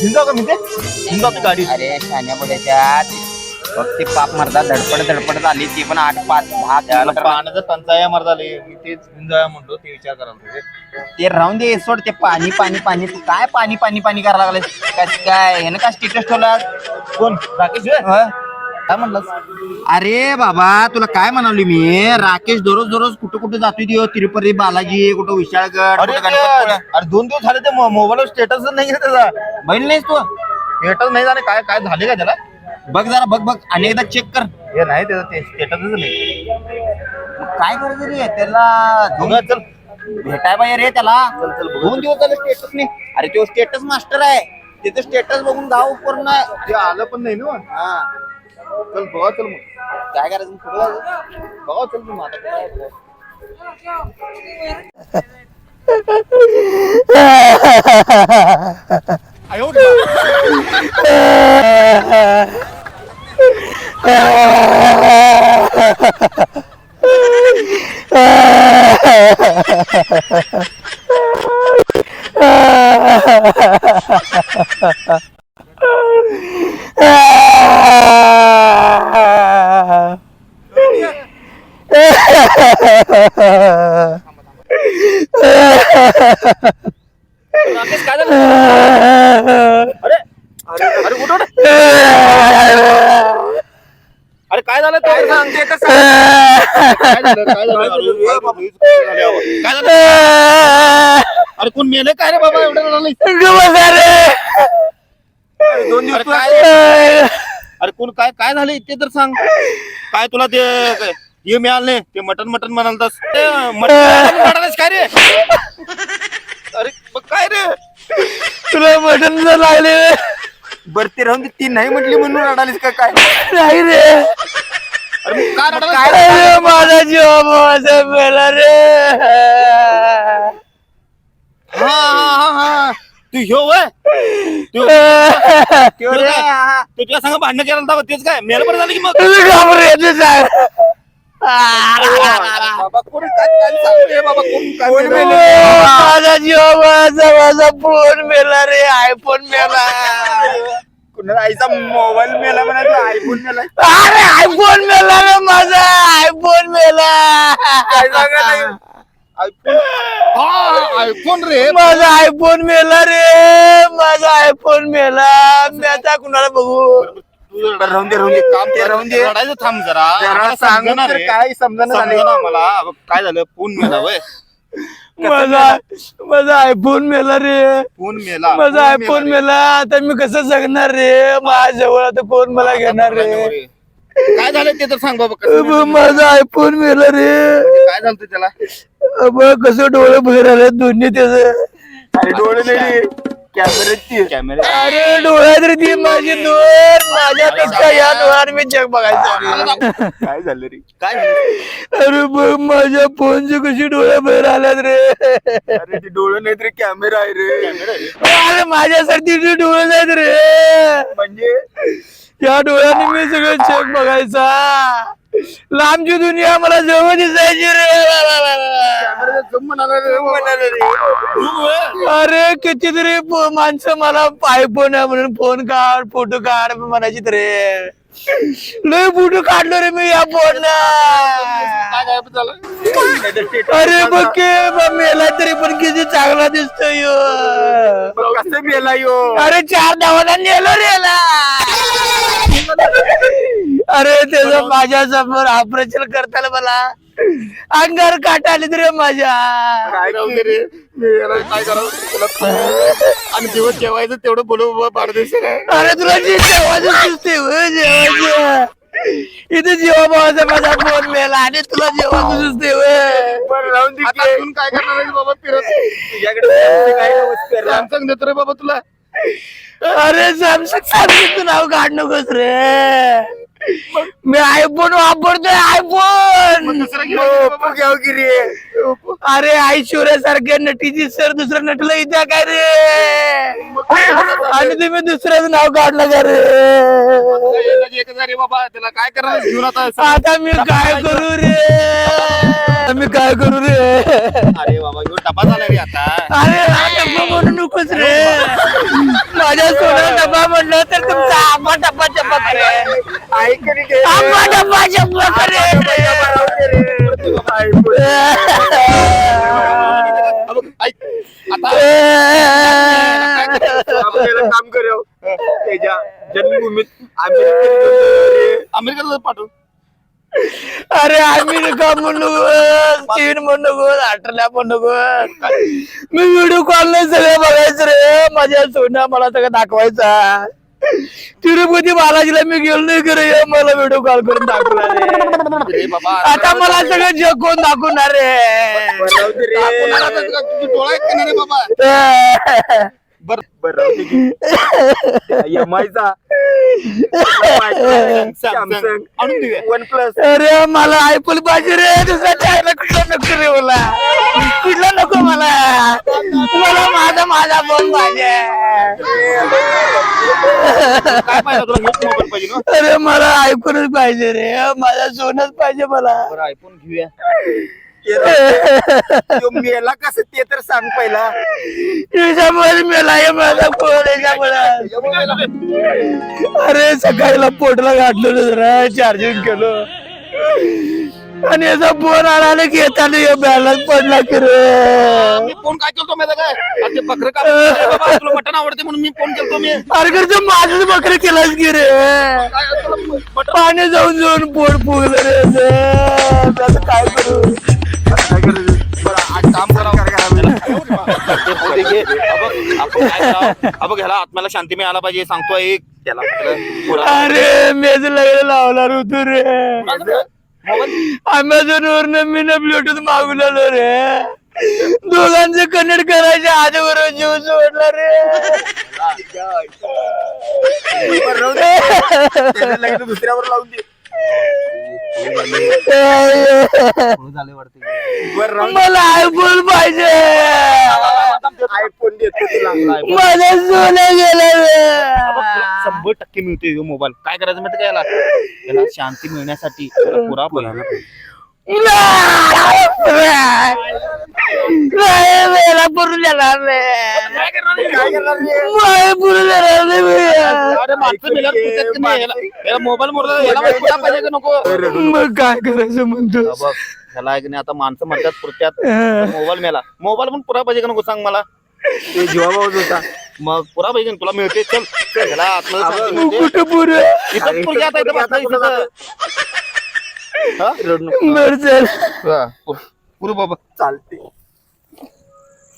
झिंजाव का रे मी झिंजाव का मी ते गाडी. अरे शान्या बोलायच्या बघ ते पाप मरदा धडपड धडपड झाली ती पण आठ पाच दहा त्याला किलोमीटर पाण्याचं टंचाया मार झाले मी तेच झिंजाया म्हणतो ते विचार करायला. ते राहून दे सोड ते पाणी पाणी पाणी. तू काय पाणी पाणी पाणी करायला लागले काय काय ह्यानं काय स्टेटस ठेवला कोण? राकेश? हं? काय म्हणलास? अरे बाबा तुला काय म्हणाली मी? राकेश दररोज दररोज कुठं कुठं जातोय देव तिरुपती बालाजी कुठं विशाळगड अरे कुठं ते- गणपतपुळा. अरे दोन दिवस झाले ते मोबाईलवर स्टेटस नाही आहे त्याचा. बहीण नाहीस तू? स्टेटस नाही झाले काय काय झाले का त्याला? बघ जरा बघ बघ. अनेकदा चेक कर. हे नाही त्याचं ते स्टेटसच नाही. काय करायचं रे? त्याला बघ, चल. भेटाय पाहिजे रे त्याला. चल, चल, बघू. दोन दिवस झाले स्टेटस नाही. अरे तो स्टेटस मास्टर आहे. तिथे स्टेटस बघून गाव पूर्ण ते आलं पण नाही ना. हा. चल बघा चल मग काय करायचं मग पुढं जायचं? बघा चल मग आता काय आहे? राकेश काय झालं? अरे अरे अरे उठ उठ. अरे काय झालं ते? सांग ते काय झालं? काय झालं? अरे, बाबा, काय झालं? अरे कोण मेलं? काय रे बाबा एवढं रडायला? अरे, दोन दिवस काय? अरे कोण काय काय झालं? ते तर सांग. काय तुला ते काय, हे मिळालं नाही ते मटन मटन म्हणालतास. ते मटन म्हणालास काय रे? अरे मग काय रे? तुला मटन जर लागले. बरं ते राहून दे, ती नाही म्हटली म्हणून रडालीस का काय? नाही रे. अरे मग काय? अरे माझा जीव माझा मेला रे. हा हा हा हा. तू ह्यो वय. तू त्यो रे. तू तुझ्या संग भांडण केलं होतं तेच काय? मेलं बरं झालं की मग? बाबा कोण काय काय सांगू रे बाबा कोण काय कोण मेलं? मेलं? माझा जीव माझा माझा फोन मेला रे आयफोन मेला. कुणाला आईचा मोबाईल मेला म्हणायचा आयफोन मेला. अरे आयफोन मेला रे माझा आयफोन मेला. काय आयफोन हा आयफोन रे. माझा आयफोन मेला रे माझा आयफोन मेला. मी आता कुणाला बघू? रड- राहून दे राहून दे. काम ते राहून दे. रडायचं थांब जरा. जरा सांगून समजेना तर रे. काय झालंय. समजेना आम्हाला अबे, काय झालं? फोन मेला वय. माझा माझा आयफोन मेला रे. फोन मेला. माझा फोन आयफोन. मेला आता मी कसं जगणार रे? माझ्या जवळ आता कोण मला घेणार रे? काय झालं ते तर सांग बाबा कसं अब मेलं? माझा आयफोन मेला रे. काय झालं होतं त्याला? अब कसं डोळे बाहेर आले दोन्ही त्याच? अरे डोळे नाही रे. कॅमेऱ्याची कॅमेरा अरे डोळ्यात रे ती माझी दोन माझ्या पेक्षा या डोळ्यात मी जग बघायचं. काय झालं रे? काय झालं अरे बघ माझ्या फोनचे कशी डोळे बाहेर आल्यात रे. अरे ते डोळे नाही रे कॅमेरा आहे रे. अरे माझ्यासाठी ते डोळे नाहीत रे. म्हणजे? त्या डोळ्याने मी सगळं जग बघायचा. लांबची दुनिया मला जवळ दिसायची रे. अरे कितीतरी प- माणसं मला आयफोन आहे म्हणून फोन काढ फोटो काढ म्हणायची रे. लय फोटो काढलो रे मी या फोन अरे बघ की, बा मेला तरी पण किती चांगला दिसतोय ह्यो. कसं मेला यो. अरे चार धावाला नेलो रे याला. अरे त्याचं माझ्यासमोर ऑपरेशन करताना मला. अंगार काटा आली रे माझ्या. काय राहू दे रे? मी याला काय करावं? तुला आणि दिवस जेवायचं तेवढं बोलू बाबा पारदेश अरे तुला जे जेवायचं दिसते होय, जेवायचं. इथे जेवा भावाचा माझा फोन मेला आणि तुला जेवायचं दिसते होय. बरं राहून दे आता की. अजून काय करणार आहे बाबा? फिरत. तुझ्याकडे काय नमस्कार सॅमसंग देतो रे बाबा तुला. अरे सॅमसंग सॅमसंग नाव काढ नकोस रे. मी आयफोन वापरतोय आयफोन घ्याव की रे अरे ऐश्वर्या सारख्या नटीची सर दुसरं नटलं इथे काय रे? आणि तुम्ही दुसऱ्याचं नाव काढलं का रे? बाबा त्याला काय घेऊन आता? आता मी काय करू रे? मी काय करू रे? अरे बाबा ह्यो डबा झाला रे आता. अरे हा डब्बा म्हणू नकोस रे. माझ्या सोना डब्बा म्हणलं तर तुमचा आंबा डब्बा चप्पा आंबा डब्बा काम करू त्याच्या जन्मभूमीत आम्ही अमेरिकेला पाठव अरे अमेरिका म्हणू नको चीन म्हणू ऑस्ट्रेलिया म्हणू मी व्हिडिओ कॉल नाही सगळं बघायचं रे. माझ्या सोन्या मला सगळं दाखवायचा तिरुपती बालाजीला मी गेलो नाही खरं मला व्हिडिओ कॉल करून दाखवला रे रे बाबा आता मला सगळं जग कोण दाखवणार रे कोणाला आता तुला- तुझी डोळा आहेत का नाही रे बाबा? बर एम आयचा सॅमसंग आणून देऊया वन प्लस अरे मला आयफोन पाहिजे रे दुसरा चायला कुठला नको रे मला कुठला नको मला. मला माझा माझा फोन पाहिजे. काय पाहिजे तुला हेच मोबाईल पाहिजे ना? अरे मला आयफोनच पाहिजे रे. माझा सोनच पाहिजे मला. बरं आयफोन घेऊया. मेला कसं ते तर सांग पहिला. त्याच्यामुळे मेला आहे माझा फोन याच्यामुळे. अरे सकाळीला पोटला घातलं जरा चार्जिंग केलं. आणि याचा फोन आला की येताना बॅलन्स पडला की रे. मी फोन काय केलतो माहिती काय? आता ते बकरं का बाबा तुला मटण आवडते म्हणून मी फोन केलतो मी. अरे खरं ते माझंच बकरी केलास की रे. काय तुला मटण पाणी जाऊन जाऊन पोट फुगलं रे. आता काय करू? ह्याला आत्म्याला शांती मिळायला पाहिजे सांगतो एक. त्याला पुरा- अरे मेज लगेच लावणार होतो रे. मोबाईल? अमेझॉन वरन मी ना ब्लूटूथ मागवलेलो रे. दोघांचं कनेक्ट करायच्या आधी बरोबर जीव सोडला रे. दुसऱ्यावर लावून दे. वर राहून मला आयफोन पाहिजे. आयफोन देतो तुला. माझा सोनं गेलं. शंभर टक्के मिळते ह्यो मोबाईल. काय करायचं माहिती काय याला? याला शांती मिळण्यासाठी त्याला पुरा बोलायला पाहिजे. देणार देणार नाही मी. मोबाईल पाहिजे का नको? मग काय करायचं म्हणतो ह्याला आहे की नाही आता माणसं म्हणतात पुरत्यात. मोबाईल मेला. मोबाईल पण पुरा पाहिजे का नको सांग मला? ते जीवाभाऊच होता. मग पुरा पाहिजे ना, तुला मिळते चल. ह्याला आतमध्ये शांती मिळते. कुठं पुरं? इथं पोरगी आता इथं बसला इथं. हा? बरं चल. पु- पुरं बाबा. चालते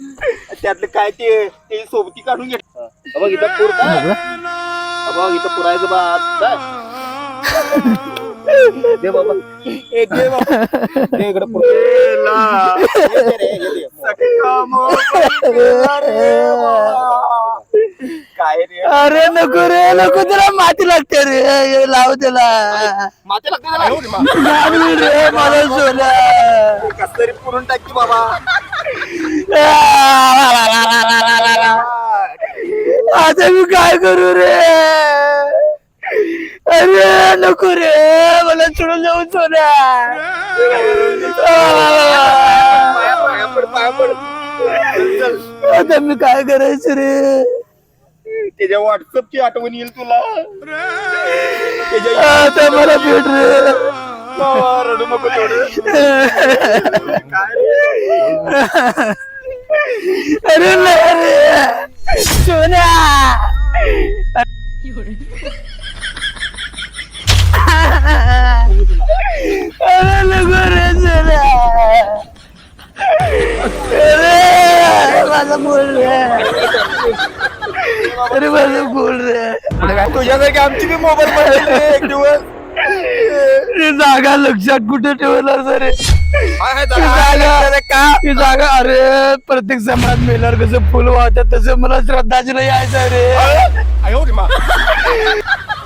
त्यातलं काय ते ते सोबती काढून घे. हा. बघ इथं पुर का? हा बघ. इथं पुरायचं बा. आत काय? दे बाबा. ए, दे बाबा. दे इकडं पुर. काय रे? अरे नको रे नको त्याला माती लागते रे. लाव त्याला. माती लागते त्याला. लावली रे मला सोनं कस तरी पुरून टाकी बाबा. आता मी काय करू रे? अरे नको रे. मला सोडून जाऊ सोन्या पाया पाया पड पाया पड चल, चल. आता मी काय करायचं रे? त्याच्या व्हॉट्सअपची आठवण येईल तुला. त्याच्या आता मला भेट रे. रडू नको काय रे अरे. नाही रे सोन्या. अरे नको रे सोन्या. अरे माझा बोल रे. अरे माझा बोल रे. तुझ्यासारखी आमची बी मोबाईल एक दिवस. ही जागा लक्षात कुठे ठेवणार सर आहे ही जागा? जागा का ही जागा अरे प्रत्येक समाजात मेल्यावर कसं फुल वाहतात तसं मला श्रद्धांजली यायचं रे अरे, आयो रे मा.